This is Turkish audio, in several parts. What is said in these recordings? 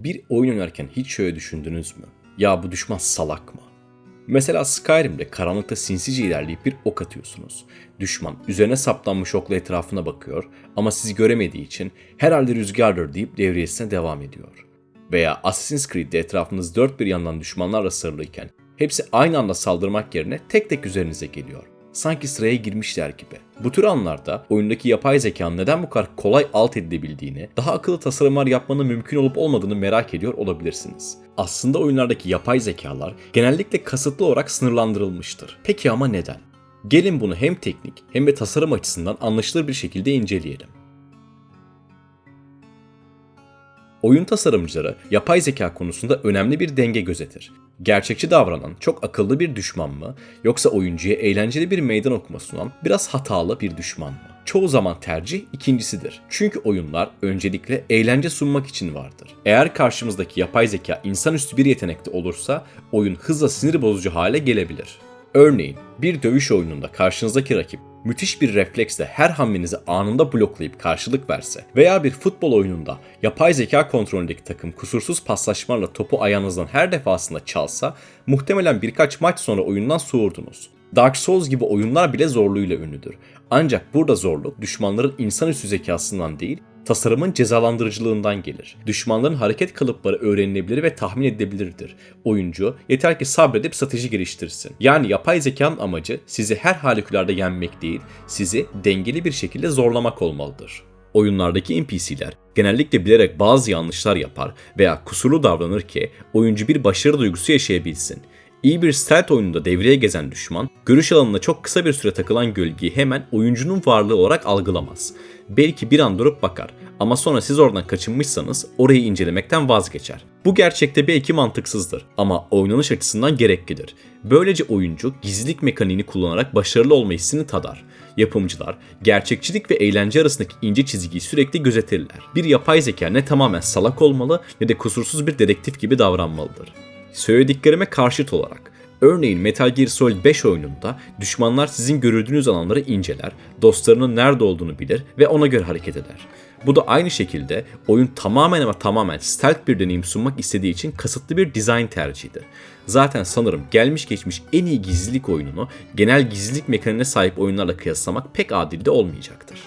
Bir oyun oynarken hiç şöyle düşündünüz mü? Ya bu düşman salak mı? Mesela Skyrim'de karanlıkta sinsice ilerleyip bir ok atıyorsunuz. Düşman üzerine saplanmış okla etrafına bakıyor ama sizi göremediği için herhalde rüzgardır deyip devriyesine devam ediyor. Veya Assassin's Creed'de etrafınız dört bir yandan düşmanlarla sarılıyken hepsi aynı anda saldırmak yerine tek tek üzerinize geliyor. Sanki sıraya girmişler gibi. Bu tür anlarda oyundaki yapay zekanın neden bu kadar kolay alt edilebildiğini, daha akıllı tasarımlar yapmanın mümkün olup olmadığını merak ediyor olabilirsiniz. Aslında oyunlardaki yapay zekalar genellikle kasıtlı olarak sınırlandırılmıştır. Peki ama neden? Gelin bunu hem teknik hem de tasarım açısından anlaşılır bir şekilde inceleyelim. Oyun tasarımcıları yapay zeka konusunda önemli bir denge gözetir. Gerçekçi davranan çok akıllı bir düşman mı yoksa oyuncuya eğlenceli bir meydan okuma sunan biraz hatalı bir düşman mı? Çoğu zaman tercih ikincisidir. Çünkü oyunlar öncelikle eğlence sunmak için vardır. Eğer karşımızdaki yapay zeka insanüstü bir yetenekte olursa oyun hızla sinir bozucu hale gelebilir. Örneğin bir dövüş oyununda karşınızdaki rakip müthiş bir refleksle her hamlenizi anında bloklayıp karşılık verse veya bir futbol oyununda yapay zeka kontrolündeki takım kusursuz paslaşmalarla topu ayağınızdan her defasında çalsa muhtemelen birkaç maç sonra oyundan soğurdunuz. Dark Souls gibi oyunlar bile zorluğuyla ünlüdür. Ancak burada zorluk düşmanların insanüstü zekasından değil, tasarımın cezalandırıcılığından gelir. Düşmanların hareket kalıpları öğrenilebilir ve tahmin edilebilirdir. Oyuncu yeter ki sabredip strateji geliştirsin. Yani yapay zekanın amacı sizi her halükarda yenmek değil, sizi dengeli bir şekilde zorlamak olmalıdır. Oyunlardaki NPC'ler genellikle bilerek bazı yanlışlar yapar veya kusurlu davranır ki oyuncu bir başarı duygusu yaşayabilsin. İyi bir stealth oyununda devreye gezen düşman, görüş alanına çok kısa bir süre takılan gölgeyi hemen oyuncunun varlığı olarak algılamaz. Belki bir an durup bakar ama sonra siz oradan kaçınmışsanız orayı incelemekten vazgeçer. Bu gerçekte belki mantıksızdır ama oynanış açısından gereklidir. Böylece oyuncu gizlilik mekaniğini kullanarak başarılı olma hissini tadar. Yapımcılar gerçekçilik ve eğlence arasındaki ince çizgiyi sürekli gözetirler. Bir yapay zeka ne tamamen salak olmalı ne de kusursuz bir dedektif gibi davranmalıdır. Söylediklerime karşıt olarak Örneğin Metal Gear Solid 5 oyununda düşmanlar sizin görüldüğünüz alanları inceler, dostlarının nerede olduğunu bilir ve ona göre hareket eder. Bu da aynı şekilde oyun tamamen ama tamamen stealth bir deneyim sunmak istediği için kasıtlı bir dizayn tercihidir. Zaten sanırım gelmiş geçmiş en iyi gizlilik oyununu genel gizlilik mekaniğine sahip oyunlarla kıyaslamak pek adil de olmayacaktır.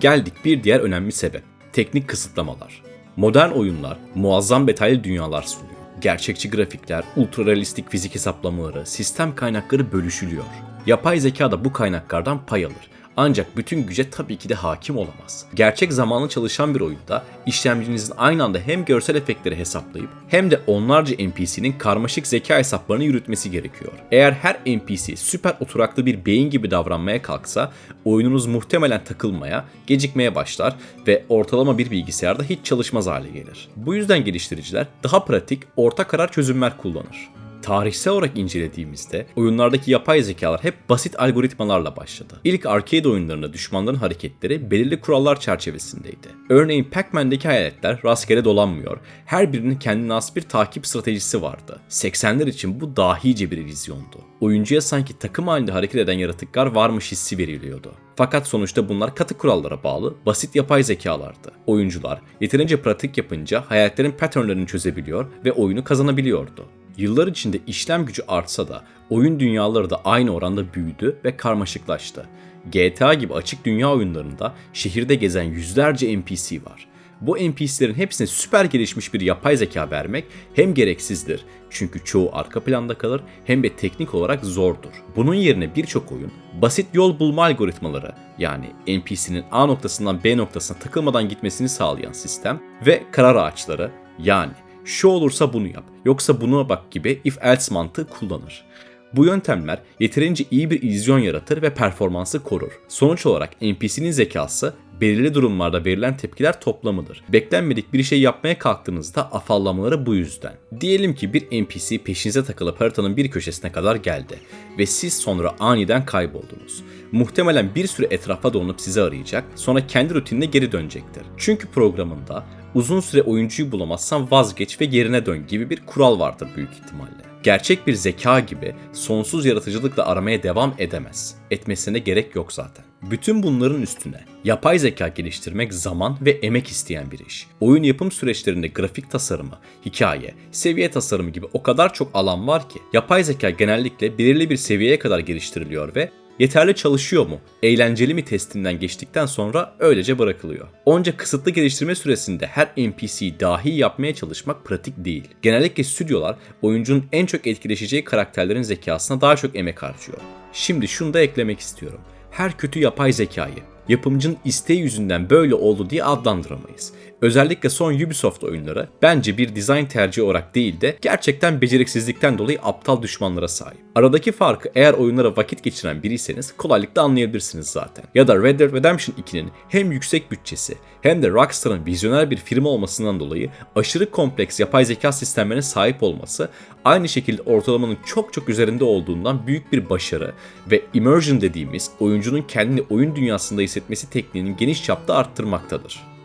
Geldik bir diğer önemli sebep. Teknik kısıtlamalar. Modern oyunlar muazzam detaylı dünyalar sunuyor. Gerçekçi grafikler, ultra realistik fizik hesaplamaları, sistem kaynakları bölüşülüyor. Yapay zeka da bu kaynaklardan pay alır. Ancak bütün güce tabii ki de hakim olamaz. Gerçek zamanlı çalışan bir oyunda işlemcinizin aynı anda hem görsel efektleri hesaplayıp hem de onlarca NPC'nin karmaşık zeka hesaplarını yürütmesi gerekiyor. Eğer her NPC süper oturaklı bir beyin gibi davranmaya kalksa oyununuz muhtemelen takılmaya, gecikmeye başlar ve ortalama bir bilgisayarda hiç çalışmaz hale gelir. Bu yüzden geliştiriciler daha pratik, orta karar çözümler kullanır tarihsel olarak incelediğimizde oyunlardaki yapay zekalar hep basit algoritmalarla başladı. İlk arcade oyunlarında düşmanların hareketleri belirli kurallar çerçevesindeydi. Örneğin Pac-Man'deki hayaletler rastgele dolanmıyor. Her birinin kendine has bir takip stratejisi vardı. 80'ler için bu dahice bir vizyondu. Oyuncuya sanki takım halinde hareket eden yaratıklar varmış hissi veriliyordu. Fakat sonuçta bunlar katı kurallara bağlı, basit yapay zekalardı. Oyuncular yeterince pratik yapınca hayaletlerin patternlerini çözebiliyor ve oyunu kazanabiliyordu. Yıllar içinde işlem gücü artsa da oyun dünyaları da aynı oranda büyüdü ve karmaşıklaştı. GTA gibi açık dünya oyunlarında şehirde gezen yüzlerce NPC var. Bu NPC'lerin hepsine süper gelişmiş bir yapay zeka vermek hem gereksizdir çünkü çoğu arka planda kalır hem de teknik olarak zordur. Bunun yerine birçok oyun basit yol bulma algoritmaları yani NPC'nin A noktasından B noktasına takılmadan gitmesini sağlayan sistem ve karar ağaçları yani şu olursa bunu yap, yoksa buna bak gibi if else mantığı kullanır. Bu yöntemler yeterince iyi bir illüzyon yaratır ve performansı korur. Sonuç olarak NPC'nin zekası belirli durumlarda verilen tepkiler toplamıdır. Beklenmedik bir şey yapmaya kalktığınızda afallamaları bu yüzden. Diyelim ki bir NPC peşinize takılıp haritanın bir köşesine kadar geldi ve siz sonra aniden kayboldunuz. Muhtemelen bir süre etrafa dolanıp sizi arayacak, sonra kendi rutinine geri dönecektir. Çünkü programında uzun süre oyuncuyu bulamazsan vazgeç ve yerine dön gibi bir kural vardır büyük ihtimalle. Gerçek bir zeka gibi sonsuz yaratıcılıkla aramaya devam edemez. Etmesine gerek yok zaten. Bütün bunların üstüne yapay zeka geliştirmek zaman ve emek isteyen bir iş. Oyun yapım süreçlerinde grafik tasarımı, hikaye, seviye tasarımı gibi o kadar çok alan var ki yapay zeka genellikle belirli bir seviyeye kadar geliştiriliyor ve yeterli çalışıyor mu, eğlenceli mi testinden geçtikten sonra öylece bırakılıyor. Onca kısıtlı geliştirme süresinde her NPC'yi dahi yapmaya çalışmak pratik değil. Genellikle stüdyolar oyuncunun en çok etkileşeceği karakterlerin zekasına daha çok emek harcıyor. Şimdi şunu da eklemek istiyorum. Her kötü yapay zekayı yapımcının isteği yüzünden böyle oldu diye adlandıramayız. Özellikle son Ubisoft oyunları bence bir dizayn tercihi olarak değil de gerçekten beceriksizlikten dolayı aptal düşmanlara sahip. Aradaki farkı eğer oyunlara vakit geçiren biriyseniz kolaylıkla anlayabilirsiniz zaten. Ya da Red Dead Redemption 2'nin hem yüksek bütçesi hem de Rockstar'ın vizyoner bir firma olmasından dolayı aşırı kompleks yapay zeka sistemlerine sahip olması aynı şekilde ortalamanın çok çok üzerinde olduğundan büyük bir başarı ve immersion dediğimiz oyuncunun kendini oyun dünyasında hissetmesi tekniğinin geniş çapta arttırmaktadır.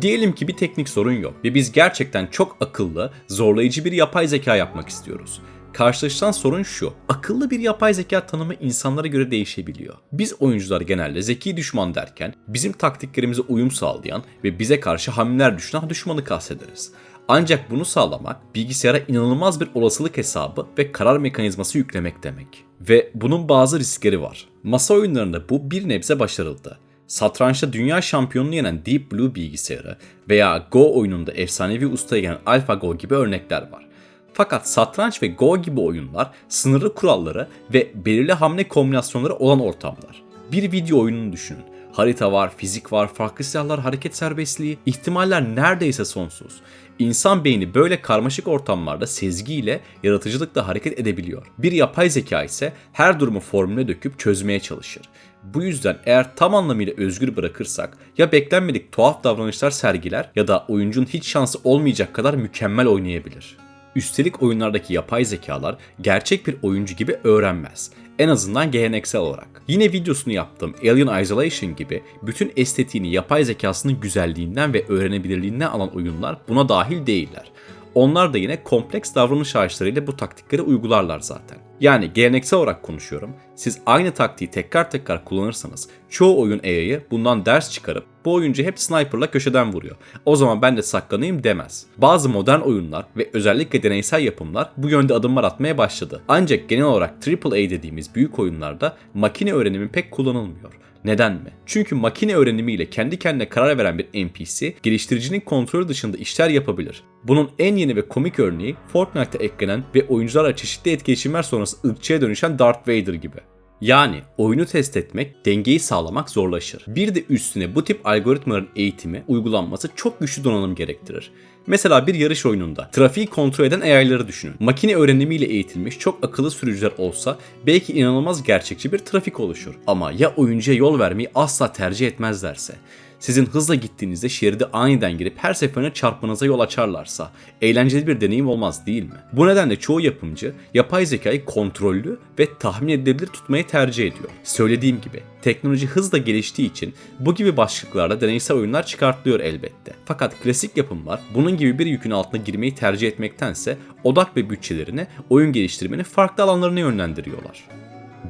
Diyelim ki bir teknik sorun yok ve biz gerçekten çok akıllı, zorlayıcı bir yapay zeka yapmak istiyoruz. Karşılaşılan sorun şu. Akıllı bir yapay zeka tanımı insanlara göre değişebiliyor. Biz oyuncular genelde zeki düşman derken bizim taktiklerimize uyum sağlayan ve bize karşı hamleler düşünen düşmanı kastederiz. Ancak bunu sağlamak bilgisayara inanılmaz bir olasılık hesabı ve karar mekanizması yüklemek demek. Ve bunun bazı riskleri var. Masa oyunlarında bu bir nebze başarıldı satrançta dünya şampiyonunu yenen Deep Blue bilgisayarı veya Go oyununda efsanevi ustaya gelen AlphaGo gibi örnekler var. Fakat satranç ve Go gibi oyunlar sınırlı kuralları ve belirli hamle kombinasyonları olan ortamlar. Bir video oyununu düşünün. Harita var, fizik var, farklı silahlar, hareket serbestliği, ihtimaller neredeyse sonsuz. İnsan beyni böyle karmaşık ortamlarda sezgiyle, yaratıcılıkla hareket edebiliyor. Bir yapay zeka ise her durumu formüle döküp çözmeye çalışır. Bu yüzden eğer tam anlamıyla özgür bırakırsak ya beklenmedik tuhaf davranışlar sergiler ya da oyuncunun hiç şansı olmayacak kadar mükemmel oynayabilir. Üstelik oyunlardaki yapay zekalar gerçek bir oyuncu gibi öğrenmez. En azından geleneksel olarak. Yine videosunu yaptığım Alien Isolation gibi bütün estetiğini yapay zekasının güzelliğinden ve öğrenebilirliğinden alan oyunlar buna dahil değiller. Onlar da yine kompleks davranış ağaçlarıyla bu taktikleri uygularlar zaten. Yani geleneksel olarak konuşuyorum. Siz aynı taktiği tekrar tekrar kullanırsanız çoğu oyun AI'yı bundan ders çıkarıp bu oyuncu hep sniperla köşeden vuruyor. O zaman ben de saklanayım demez. Bazı modern oyunlar ve özellikle deneysel yapımlar bu yönde adımlar atmaya başladı. Ancak genel olarak AAA dediğimiz büyük oyunlarda makine öğrenimi pek kullanılmıyor. Neden mi? Çünkü makine öğrenimiyle kendi kendine karar veren bir NPC geliştiricinin kontrolü dışında işler yapabilir. Bunun en yeni ve komik örneği Fortnite'te eklenen ve oyuncularla çeşitli etkileşimler sonrası ırkçıya dönüşen Darth Vader gibi. Yani oyunu test etmek, dengeyi sağlamak zorlaşır. Bir de üstüne bu tip algoritmaların eğitimi, uygulanması çok güçlü donanım gerektirir. Mesela bir yarış oyununda trafiği kontrol eden AI'ları düşünün. Makine öğrenimiyle eğitilmiş çok akıllı sürücüler olsa belki inanılmaz gerçekçi bir trafik oluşur. Ama ya oyuncuya yol vermeyi asla tercih etmezlerse? Sizin hızla gittiğinizde şeridi aniden girip her seferinde çarpmanıza yol açarlarsa eğlenceli bir deneyim olmaz değil mi? Bu nedenle çoğu yapımcı yapay zekayı kontrollü ve tahmin edilebilir tutmayı tercih ediyor. Söylediğim gibi teknoloji hızla geliştiği için bu gibi başlıklarda deneysel oyunlar çıkartılıyor elbette. Fakat klasik yapımlar bunun gibi bir yükün altına girmeyi tercih etmektense odak ve bütçelerini oyun geliştirmenin farklı alanlarına yönlendiriyorlar.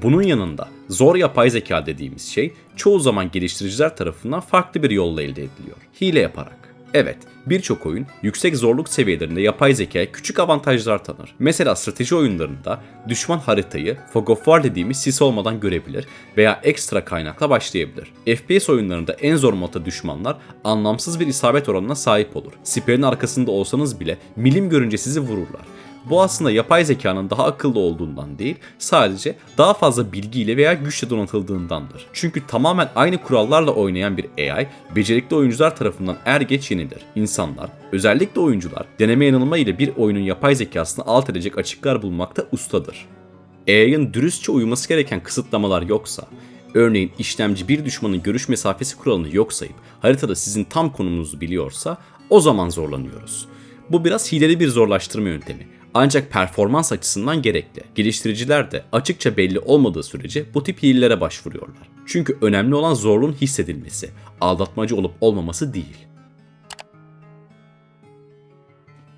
Bunun yanında zor yapay zeka dediğimiz şey çoğu zaman geliştiriciler tarafından farklı bir yolla elde ediliyor. Hile yaparak. Evet, birçok oyun yüksek zorluk seviyelerinde yapay zekaya küçük avantajlar tanır. Mesela strateji oyunlarında düşman haritayı Fog of War dediğimiz sis olmadan görebilir veya ekstra kaynakla başlayabilir. FPS oyunlarında en zor modda düşmanlar anlamsız bir isabet oranına sahip olur. Siperin arkasında olsanız bile milim görünce sizi vururlar. Bu aslında yapay zekanın daha akıllı olduğundan değil, sadece daha fazla bilgiyle veya güçle donatıldığındandır. Çünkü tamamen aynı kurallarla oynayan bir AI, becerikli oyuncular tarafından er geç yenilir. İnsanlar, özellikle oyuncular, deneme yanılma ile bir oyunun yapay zekasını alt edecek açıklar bulmakta ustadır. AI'ın dürüstçe uyması gereken kısıtlamalar yoksa, örneğin işlemci bir düşmanın görüş mesafesi kuralını yok sayıp haritada sizin tam konumunuzu biliyorsa o zaman zorlanıyoruz. Bu biraz hileli bir zorlaştırma yöntemi. Ancak performans açısından gerekli. Geliştiriciler de açıkça belli olmadığı sürece bu tip hilelere başvuruyorlar. Çünkü önemli olan zorluğun hissedilmesi, aldatmacı olup olmaması değil.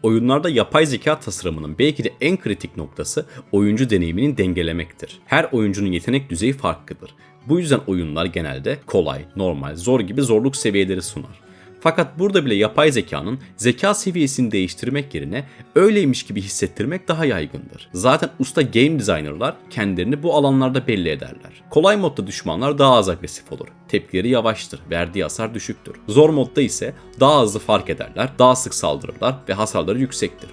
Oyunlarda yapay zeka tasarımının belki de en kritik noktası oyuncu deneyiminin dengelemektir. Her oyuncunun yetenek düzeyi farklıdır. Bu yüzden oyunlar genelde kolay, normal, zor gibi zorluk seviyeleri sunar. Fakat burada bile yapay zekanın zeka seviyesini değiştirmek yerine öyleymiş gibi hissettirmek daha yaygındır. Zaten usta game designerlar kendilerini bu alanlarda belli ederler. Kolay modda düşmanlar daha az agresif olur. Tepkileri yavaştır, verdiği hasar düşüktür. Zor modda ise daha hızlı fark ederler, daha sık saldırırlar ve hasarları yüksektir.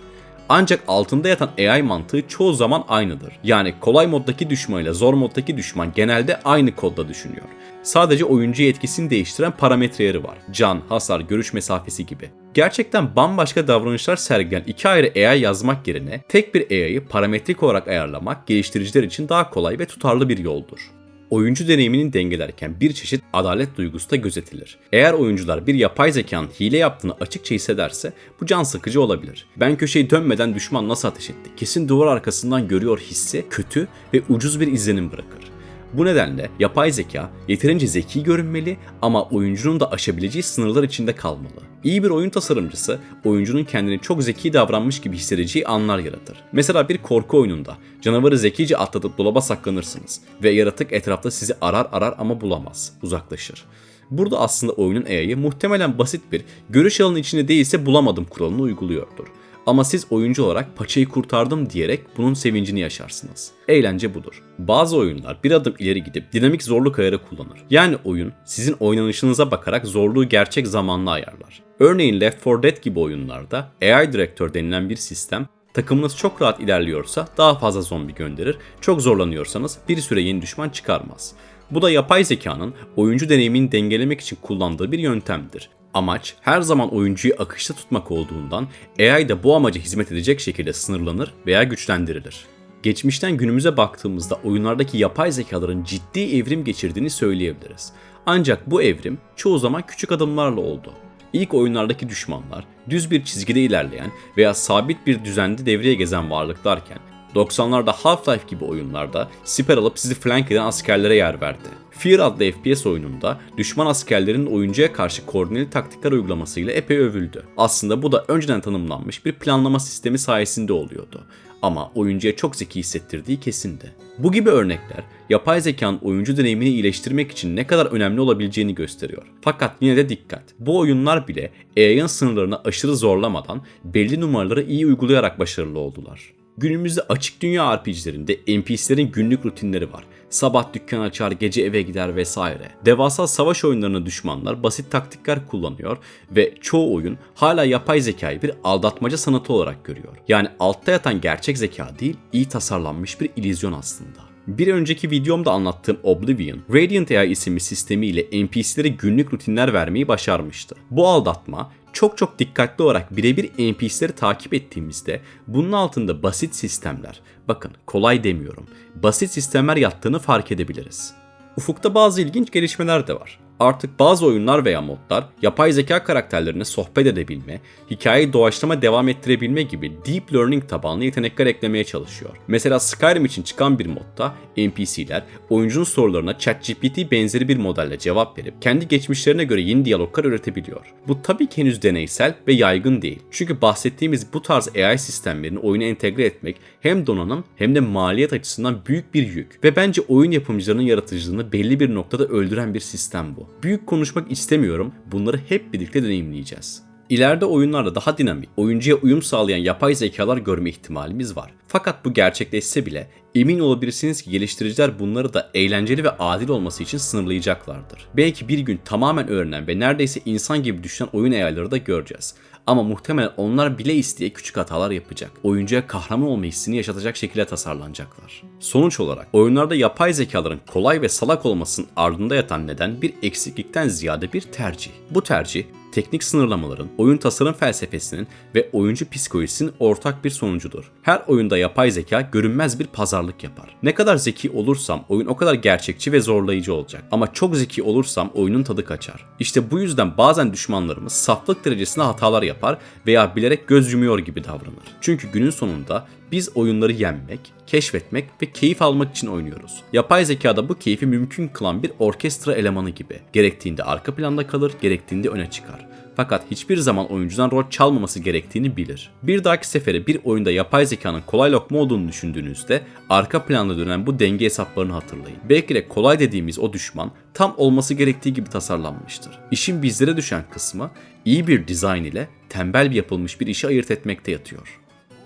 Ancak altında yatan AI mantığı çoğu zaman aynıdır. Yani kolay moddaki düşman ile zor moddaki düşman genelde aynı kodda düşünüyor. Sadece oyuncuya etkisini değiştiren parametreleri var. Can, hasar, görüş mesafesi gibi. Gerçekten bambaşka davranışlar sergileyen iki ayrı AI yazmak yerine tek bir AI'yı parametrik olarak ayarlamak geliştiriciler için daha kolay ve tutarlı bir yoldur oyuncu deneyimini dengelerken bir çeşit adalet duygusu da gözetilir. Eğer oyuncular bir yapay zekanın hile yaptığını açıkça hissederse bu can sıkıcı olabilir. Ben köşeyi dönmeden düşman nasıl ateş etti? Kesin duvar arkasından görüyor hissi kötü ve ucuz bir izlenim bırakır. Bu nedenle yapay zeka yeterince zeki görünmeli ama oyuncunun da aşabileceği sınırlar içinde kalmalı. İyi bir oyun tasarımcısı oyuncunun kendini çok zeki davranmış gibi hissedeceği anlar yaratır. Mesela bir korku oyununda canavarı zekice atlatıp dolaba saklanırsınız ve yaratık etrafta sizi arar arar ama bulamaz, uzaklaşır. Burada aslında oyunun AI'yı muhtemelen basit bir görüş alanı içinde değilse bulamadım kuralını uyguluyordur. Ama siz oyuncu olarak paçayı kurtardım diyerek bunun sevincini yaşarsınız. Eğlence budur. Bazı oyunlar bir adım ileri gidip dinamik zorluk ayarı kullanır. Yani oyun sizin oynanışınıza bakarak zorluğu gerçek zamanla ayarlar. Örneğin Left 4 Dead gibi oyunlarda AI Director denilen bir sistem Takımınız çok rahat ilerliyorsa daha fazla zombi gönderir, çok zorlanıyorsanız bir süre yeni düşman çıkarmaz. Bu da yapay zekanın oyuncu deneyimini dengelemek için kullandığı bir yöntemdir. Amaç her zaman oyuncuyu akışta tutmak olduğundan AI da bu amaca hizmet edecek şekilde sınırlanır veya güçlendirilir. Geçmişten günümüze baktığımızda oyunlardaki yapay zekaların ciddi evrim geçirdiğini söyleyebiliriz. Ancak bu evrim çoğu zaman küçük adımlarla oldu. İlk oyunlardaki düşmanlar düz bir çizgide ilerleyen veya sabit bir düzende devreye gezen varlıklarken 90'larda Half-Life gibi oyunlarda siper alıp sizi flank eden askerlere yer verdi. Fear adlı FPS oyununda düşman askerlerin oyuncuya karşı koordineli taktikler uygulamasıyla epey övüldü. Aslında bu da önceden tanımlanmış bir planlama sistemi sayesinde oluyordu. Ama oyuncuya çok zeki hissettirdiği kesindi. Bu gibi örnekler yapay zekanın oyuncu deneyimini iyileştirmek için ne kadar önemli olabileceğini gösteriyor. Fakat yine de dikkat. Bu oyunlar bile AI'ın sınırlarını aşırı zorlamadan belli numaraları iyi uygulayarak başarılı oldular. Günümüzde açık dünya RPG'lerinde NPC'lerin günlük rutinleri var. Sabah dükkan açar, gece eve gider vesaire. Devasa savaş oyunlarına düşmanlar basit taktikler kullanıyor ve çoğu oyun hala yapay zekayı bir aldatmaca sanatı olarak görüyor. Yani altta yatan gerçek zeka değil, iyi tasarlanmış bir illüzyon aslında. Bir önceki videomda anlattığım Oblivion, Radiant AI isimli sistemiyle NPC'lere günlük rutinler vermeyi başarmıştı. Bu aldatma çok çok dikkatli olarak birebir NPC'leri takip ettiğimizde bunun altında basit sistemler, bakın kolay demiyorum, basit sistemler yattığını fark edebiliriz. Ufukta bazı ilginç gelişmeler de var. Artık bazı oyunlar veya modlar yapay zeka karakterlerine sohbet edebilme, hikayeyi doğaçlama devam ettirebilme gibi deep learning tabanlı yetenekler eklemeye çalışıyor. Mesela Skyrim için çıkan bir modda NPC'ler oyuncunun sorularına ChatGPT benzeri bir modelle cevap verip kendi geçmişlerine göre yeni diyaloglar üretebiliyor. Bu tabii ki henüz deneysel ve yaygın değil. Çünkü bahsettiğimiz bu tarz AI sistemlerini oyuna entegre etmek hem donanım hem de maliyet açısından büyük bir yük ve bence oyun yapımcılarının yaratıcılığını belli bir noktada öldüren bir sistem bu. Büyük konuşmak istemiyorum. Bunları hep birlikte deneyimleyeceğiz. İleride oyunlarda daha dinamik, oyuncuya uyum sağlayan yapay zekalar görme ihtimalimiz var. Fakat bu gerçekleşse bile emin olabilirsiniz ki geliştiriciler bunları da eğlenceli ve adil olması için sınırlayacaklardır. Belki bir gün tamamen öğrenen ve neredeyse insan gibi düşünen oyun ayarları da göreceğiz. Ama muhtemelen onlar bile isteye küçük hatalar yapacak. Oyuncuya kahraman olma hissini yaşatacak şekilde tasarlanacaklar. Sonuç olarak oyunlarda yapay zekaların kolay ve salak olmasının ardında yatan neden bir eksiklikten ziyade bir tercih. Bu tercih teknik sınırlamaların, oyun tasarım felsefesinin ve oyuncu psikolojisinin ortak bir sonucudur. Her oyunda yapay zeka görünmez bir pazarlık yapar. Ne kadar zeki olursam oyun o kadar gerçekçi ve zorlayıcı olacak. Ama çok zeki olursam oyunun tadı kaçar. İşte bu yüzden bazen düşmanlarımız saflık derecesinde hatalar yapar veya bilerek göz yumuyor gibi davranır. Çünkü günün sonunda biz oyunları yenmek, keşfetmek ve keyif almak için oynuyoruz. Yapay zekada bu keyfi mümkün kılan bir orkestra elemanı gibi. Gerektiğinde arka planda kalır, gerektiğinde öne çıkar. Fakat hiçbir zaman oyuncudan rol çalmaması gerektiğini bilir. Bir dahaki sefere bir oyunda yapay zekanın kolay lokma olduğunu düşündüğünüzde arka planda dönen bu denge hesaplarını hatırlayın. Belki de kolay dediğimiz o düşman tam olması gerektiği gibi tasarlanmıştır. İşin bizlere düşen kısmı iyi bir dizayn ile tembel bir yapılmış bir işi ayırt etmekte yatıyor.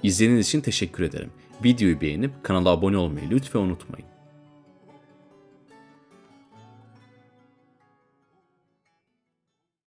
İzlediğiniz için teşekkür ederim. Videoyu beğenip kanala abone olmayı lütfen unutmayın.